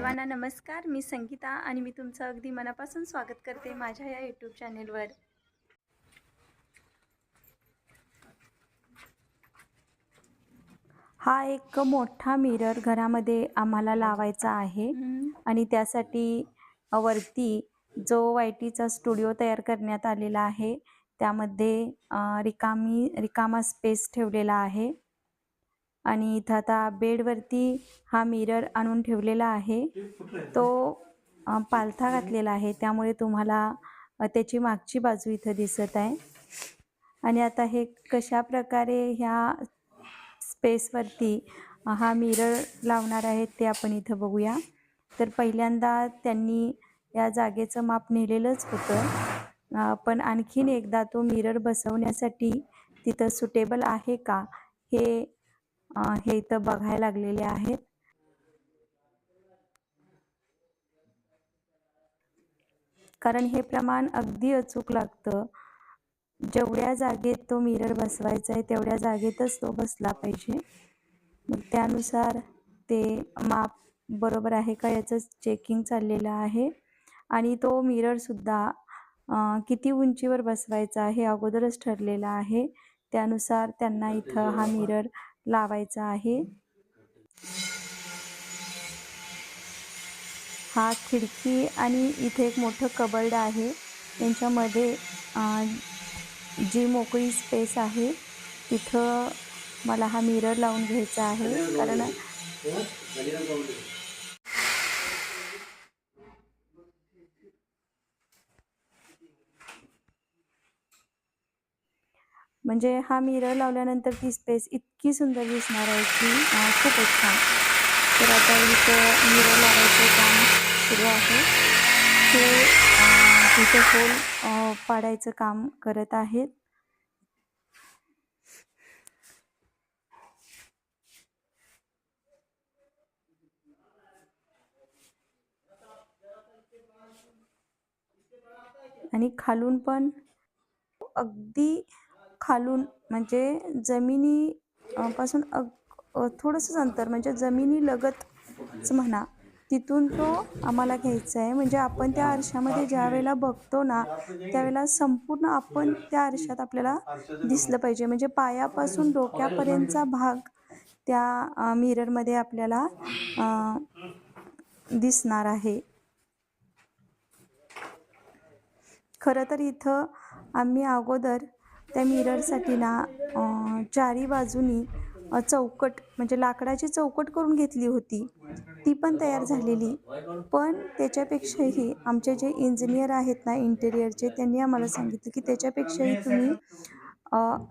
सर्वांना नमस्कार. मी संगीता आणि मी तुमचं अगदी मनापासून स्वागत करते माझ्या या यूट्यूब चॅनेलवर हा एक मोठा मिरर घरामध्ये आम्हाला लावायचा आहे. आणि त्यासाठी वरती जो वायटीचा स्टुडिओ तयार करण्यात आलेला आहे त्यामध्ये रिकामी रिकामा स्पेस ठेवलेला आहे. आणि इथं आता बेडवरती हा मिरर आणून ठेवलेला आहे. तो पालथा घातलेला आहे. त्यामुळे तुम्हाला त्याची मागची बाजू इथं दिसत आहे. आणि आता हे कशा प्रकारे ह्या स्पेसवरती हा मिरर लावणार आहेत ते आपण इथं बघूया. तर पहिल्यांदा त्यांनी या जागेचं माप नेलेलंच होतं. पण आणखीन एकदा तो मिरर बसवण्यासाठी तिथं सुटेबल आहे का हे हे इथं बघायला लागलेले आहेत. कारण हे प्रमाण अगदी अचूक लागतं. जेवढ्या जागेत तो मिरर बसवायचा आहे तेवढ्या जागेतच तो बसला पाहिजे. मग त्यानुसार ते माप बरोबर आहे का याचं चेकिंग चाललेलं आहे. आणि तो मिररसुद्धा किती उंचीवर बसवायचा हे अगोदरच ठरलेलं आहे. त्यानुसार त्यांना इथं हा मिरर लावायचा आहे. हा खिडकी आणि इथे एक मोठं कबर्ड आहे. यांच्यामध्ये जी मोकळी स्पेस आहे तिथं मला हा मिरर लावून घ्यायचा आहे. कारण म्हणजे हा मिरर लावल्यानंतर ती स्पेस इतकी सुंदर दिसणार आहे की खूपच छान. तर आता इथं मिरर लावायचं काम सुरू आहे. ते तिथं इथं होल पाडायचं काम करत आहेत. आणि खालून पण अगदी खालून म्हणजे जमिनी पासून अग थोडंसंच अंतर म्हणजे जमिनी लगतच म्हणा तिथून तो आम्हाला घ्यायचा आहे. म्हणजे आपण त्या आरशामध्ये ज्या वेळेला बघतो ना त्यावेळेला संपूर्ण आपण त्या आरशात आपल्याला दिसलं पाहिजे. म्हणजे पायापासून डोक्यापर्यंतचा भाग त्या मिररमध्ये आपल्याला दिसणार आहे. खरं तर इथं आम्ही अगोदर त्या मिररसाठी ना चारी बाजूनी चौकट म्हणजे लाकडाची चौकट करून घेतली होती. ती पण तयार झालेली. पण त्याच्यापेक्षाही आमचे जे इंजिनियर आहेत ना इंटेरियरचे त्यांनी आम्हाला सांगितलं की त्याच्यापेक्षाही तुम्ही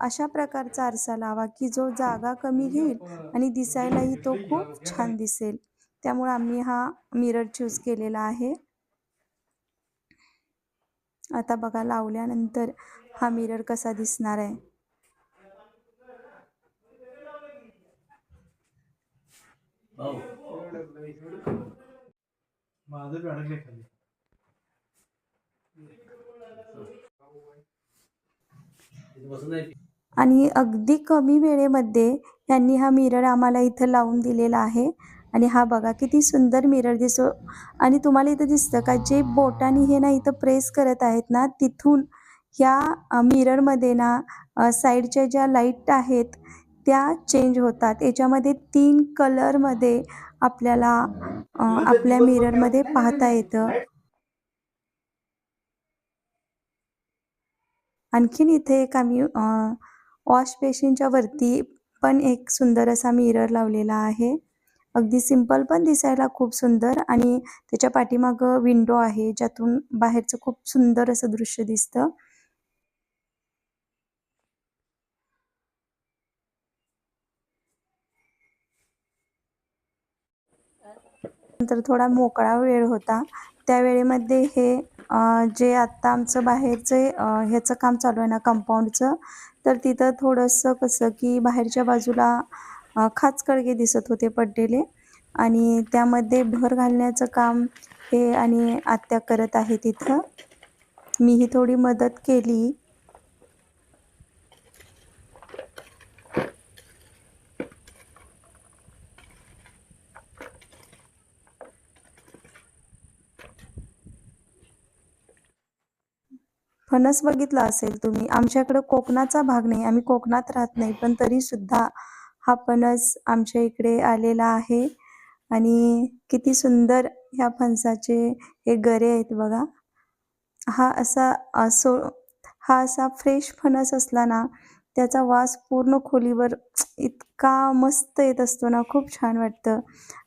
अशा प्रकारचा आरसा लावा की जो जागा कमी घेईल आणि दिसायलाही तो खूप छान दिसेल. त्यामुळे आम्ही हा मिरर चूज केलेला आहे. आता बघा लावल्यानंतर हा मिरर कसा दिसणार आहे? खाली. आणि अगदी कमी वेळेमध्ये त्यांनी हा मिरर आम्हाला इथं लावून दिलेला आहे. आणि हा बघा किती सुंदर मिरर दिसतो. आणि तुम्हाला इथं दिसतं का? जे बोटाने हे ना इथं प्रेस करत आहेत ना तिथून ह्या मिररमध्ये ना साईडच्या ज्या लाइट आहेत त्या चेंज होतात. याच्यामध्ये तीन कलरमध्ये आपल्याला आपल्या मिररमध्ये पाहता येतं. आणखीन इथे एक आम्ही वॉश बेसिनच्या वरती पण एक सुंदर असा मिरर लावलेला आहे. अगदी सिंपल पण दिसायला खूप सुंदर आणि त्याच्या पाठीमागं विंडो आहे ज्यातून बाहेरचं खूप सुंदर असं दृश्य दिसतं. नंतर थोडा मोकळा वेळ होता. त्या वेळेमध्ये हे जे आत्ता आमचं बाहेरचे ह्याचं काम चालू आहे ना कंपाऊंडचं तर तिथं थोडंसं कसं की बाहेरच्या बाजूला अ, खाचकळगे दिसत होते पडलेले. आणि त्यामध्ये भर घालण्याचं काम हे आणि आत्या करत आहे तिथं. मीही थोडी मदत केली. फणस बघितला असेल तुम्ही. आमच्याकडं कोकणाचा भाग नाही. आम्ही कोकणात राहत नाही पण तरी सुद्धा हा फणस आमच्या इकडे आलेला आहे. आणि किती सुंदर ह्या फणसाचे हे गरे आहेत बघा. हा असा असो हा असा फ्रेश फणस असला ना त्याचा वास पूर्ण खोलीवर इतका मस्त येत असतो ना खूप छान वाटतं.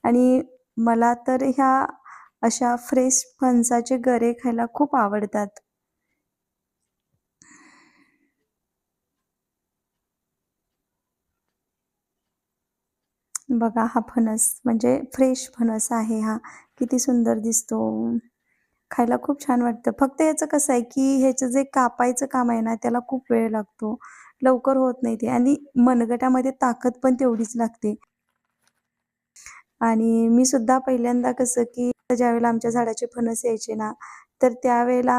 आणि मला तर ह्या अशा फ्रेश फणसाचे गरे खायला खूप आवडतात. बघा हा फणस म्हणजे फ्रेश फणस आहे हा. किती सुंदर दिसतो. खायला खूप छान वाटतं. फक्त याचं कसं आहे की ह्याचं जे कापायचं काम आहे ना त्याला खूप वेळ लागतो. लवकर होत नाही ते. आणि मनगटामध्ये ताकद पण तेवढीच लागते. आणि मी सुद्धा पहिल्यांदा कसं की ज्यावेळेला आमच्या झाडाचे फणस यायचे ना तर त्यावेळेला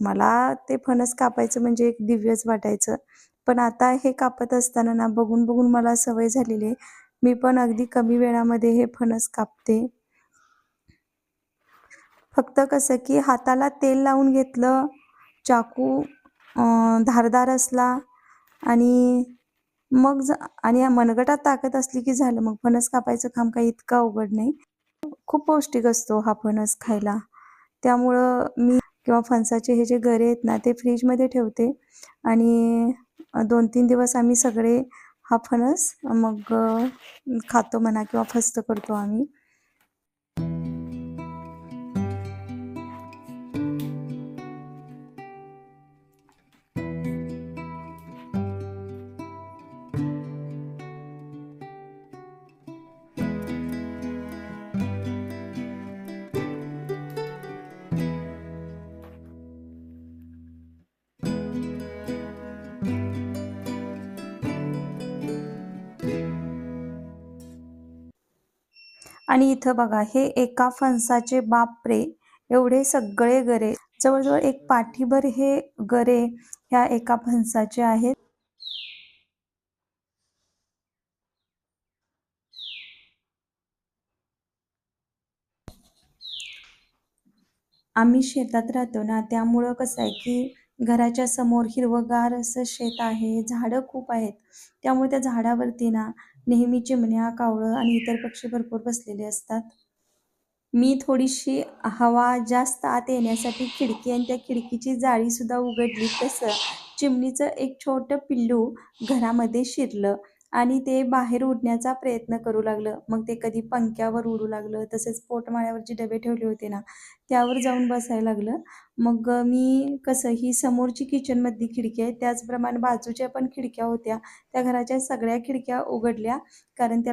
मला ते फणस कापायचं म्हणजे एक दिव्यच वाटायचं. पण आता हे कापत असताना ना बघून बघून मला सवय झालेली आहे. मी पण अगदी कमी वेळामध्ये हे फणस कापते. फक्त कसं की हाताला तेल लावून घेतलं चाकू धारदार असला आणि मग ज आणि या मनगटात ताकद असली की झालं. मग फणस कापायचं काम काही इतकं अवघड नाही. खूप पौष्टिक असतो हा फणस खायला. त्यामुळं मी किंवा फणसाचे हे जे गरे आहेत ना ते फ्रीजमध्ये ठेवते. आणि दोन तीन दिवस आम्ही सगळे हा फणस मग खातो म्हणा किंवा फस्त करतो आम्ही. आणि इथं बघा हे एका फणसाचे बापरे एवढे सगळे गरे. जवळजवळ एक पाठीभर हे गरे ह्या एका फणसाचे आहेत. आम्ही शेतात राहतो ना त्यामुळं कसं आहे की घराच्या समोर हिरवंगार असं शेत आहे. झाडं खूप आहेत. त्यामुळे त्या झाडावरती ना नेहमी चिमण्या कावळं आणि इतर पक्षी भरपूर बसलेले असतात. मी थोडीशी हवा जास्त आत येण्यासाठी खिडकी आणि त्या खिडकीची जाळी सुद्धा उघडली तसं चिमणीचं एक छोटं पिल्लू घरामध्ये शिरलं. आणि ते बाहेर उडण्याचा प्रयत्न करू लागलं. मग ते कधी पंख्यावर उडू लागलं. तसेच पोटमाळ्यावर जे डबे ठेवले होते ना त्यावर जाऊन बसायला लागलं. मग मी कसं ही समोरची किचनमधली खिडकी आहे त्याचप्रमाणे बाजूच्या पण खिडक्या होत्या. त्या घराच्या सगळ्या खिडक्या उघडल्या कारण त्या